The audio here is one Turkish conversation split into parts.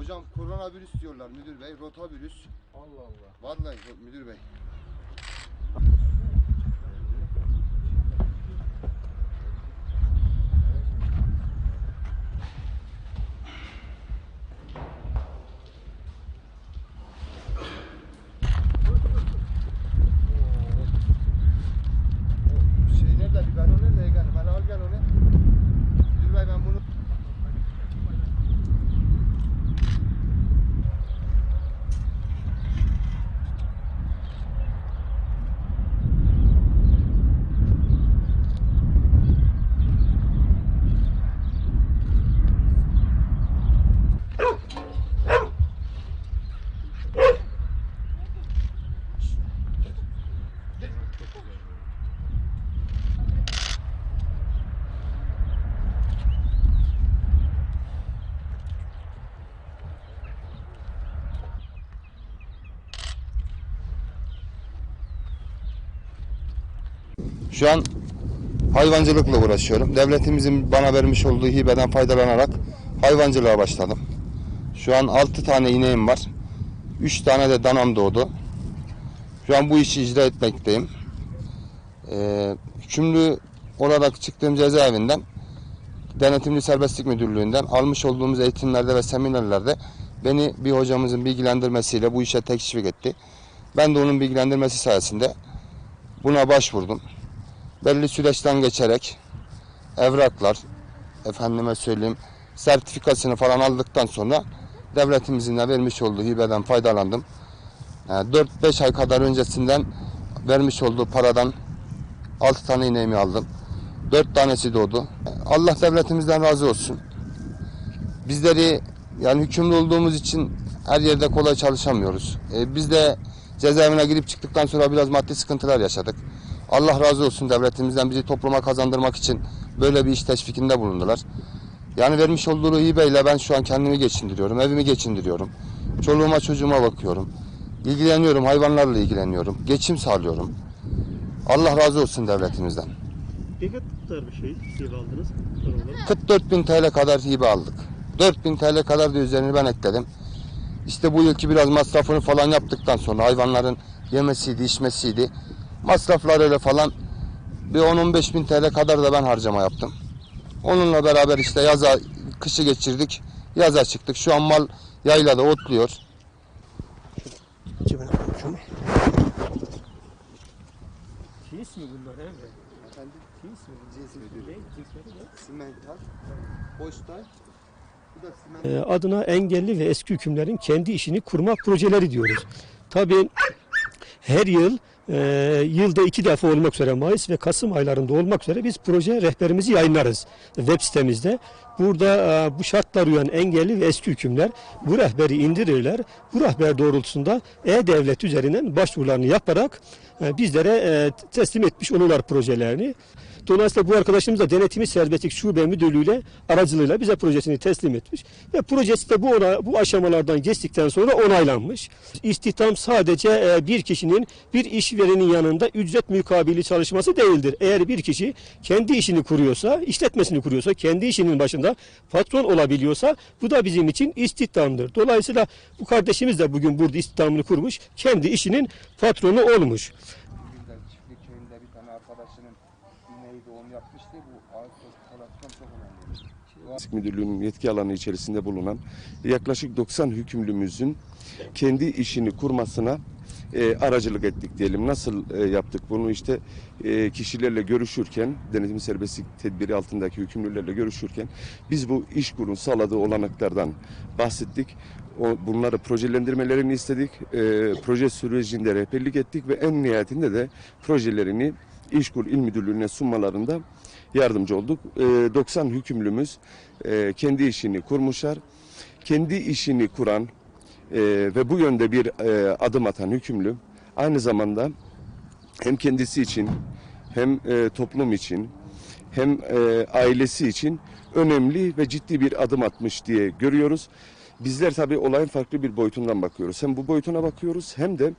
Hocam koronavirüs diyorlar müdür bey. Rotavirüs. Allah Allah. Vallahi müdür bey. Şey nerede? Biberon nerede? Gel. Ben al gel onu. Müdür bey ben bunu Şu an hayvancılıkla uğraşıyorum. Devletimizin bana vermiş olduğu hibeden faydalanarak hayvancılığa başladım. Şu an 6 tane ineğim var. 3 tane de danam doğdu. Şu an bu işi icra etmekteyim. Ee, hükümlü olarak çıktığım cezaevinden Denetimli Serbestlik Müdürlüğü'nden almış olduğumuz eğitimlerde ve seminerlerde beni bir hocamızın bilgilendirmesiyle bu işe teşvik etti. Ben de onun bilgilendirmesi sayesinde buna başvurdum belli süreçten geçerek evraklar, efendime söyleyeyim, sertifikasını falan aldıktan sonra devletimizin de vermiş olduğu hibeden faydalandım. Yani 4-5 ay kadar öncesinden vermiş olduğu paradan 6 tane ineğimi aldım. 4 tanesi doğdu. Allah devletimizden razı olsun. Bizleri yani hükümlü olduğumuz için her yerde kolay çalışamıyoruz. Ee, biz de cezaevine girip çıktıktan sonra biraz maddi sıkıntılar yaşadık. Allah razı olsun devletimizden bizi topluma kazandırmak için böyle bir iş teşvikinde bulundular. Yani vermiş olduğu hibeyle ben şu an kendimi geçindiriyorum, evimi geçindiriyorum. Çoluğuma çocuğuma bakıyorum. İlgileniyorum, hayvanlarla ilgileniyorum. Geçim sağlıyorum. Allah razı olsun devletimizden. Ne kadar bir şey hibe aldınız? Paralar. 44 bin TL kadar hibe aldık. 4 bin TL kadar da üzerini ben ekledim. İşte bu yılki biraz masrafını falan yaptıktan sonra hayvanların yemesiydi, içmesiydi. Masraflarıyla falan bir 10-15 bin TL kadar da ben harcama yaptım. Onunla beraber işte yaza, kışı geçirdik. Yaza çıktık. Şu an mal yaylada otluyor. Cins mi bunlar Emre? Cins mi? Ne? Cinsleri ne? Simental, boştay, bu da simental. Adına engelli ve eski hükümlerin kendi işini kurma projeleri diyoruz. Tabii her yıl e, yılda iki defa olmak üzere Mayıs ve Kasım aylarında olmak üzere biz proje rehberimizi yayınlarız web sitemizde. Burada e, bu şartlar uyan engelli ve eski hükümler bu rehberi indirirler. Bu rehber doğrultusunda e-devlet üzerinden başvurularını yaparak e, bizlere e, teslim etmiş olurlar projelerini. Dolayısıyla bu arkadaşımız da Denetimi Serbestlik Şube Müdürlüğü'yle aracılığıyla bize projesini teslim etmiş. Ve projesi de bu, ona, bu aşamalardan geçtikten sonra onaylanmış. İstihdam sadece e, bir kişinin bir işverenin yanında ücret mukabili çalışması değildir. Eğer bir kişi kendi işini kuruyorsa, işletmesini kuruyorsa, kendi işinin başında patron olabiliyorsa bu da bizim için istihdamdır. Dolayısıyla bu kardeşimiz de bugün burada istihdamını kurmuş, kendi işinin patronu olmuş. Çiftlik köyünde bir tane arkadaşının ineği doğum yapmıştı. Bu fotoğraftan çok önemli. Tıp Müdürlüğü'nün yetki alanı içerisinde bulunan yaklaşık 90 hükümlümüzün kendi işini kurmasına e, aracılık ettik diyelim. Nasıl e, yaptık bunu işte e, kişilerle görüşürken denetim serbestlik tedbiri altındaki hükümlülerle görüşürken biz bu iş kurun sağladığı olanaklardan bahsettik. O, bunları projelendirmelerini istedik. E, proje sürecinde rehberlik ettik ve en nihayetinde de projelerini İşkur İl Müdürlüğü'ne sunmalarında yardımcı olduk. E, 90 hükümlümüz e, kendi işini kurmuşlar. Kendi işini kuran e, ve bu yönde bir e, adım atan hükümlü aynı zamanda hem kendisi için hem e, toplum için hem e, ailesi için önemli ve ciddi bir adım atmış diye görüyoruz. Bizler tabii olayın farklı bir boyutundan bakıyoruz. Hem bu boyutuna bakıyoruz hem de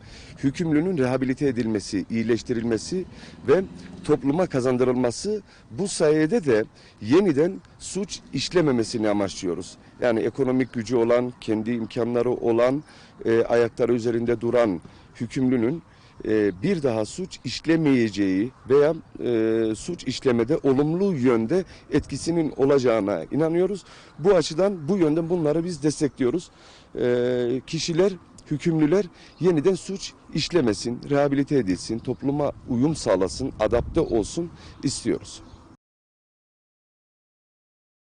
hükümlünün rehabilite edilmesi, iyileştirilmesi ve topluma kazandırılması bu sayede de yeniden suç işlememesini amaçlıyoruz. Yani ekonomik gücü olan, kendi imkanları olan, e, ayakları üzerinde duran hükümlünün e, bir daha suç işlemeyeceği veya e, suç işlemede olumlu yönde etkisinin olacağına inanıyoruz. Bu açıdan bu yönden bunları biz destekliyoruz. E, kişiler, hükümlüler yeniden suç işlemesin, rehabilite edilsin, topluma uyum sağlasın, adapte olsun istiyoruz.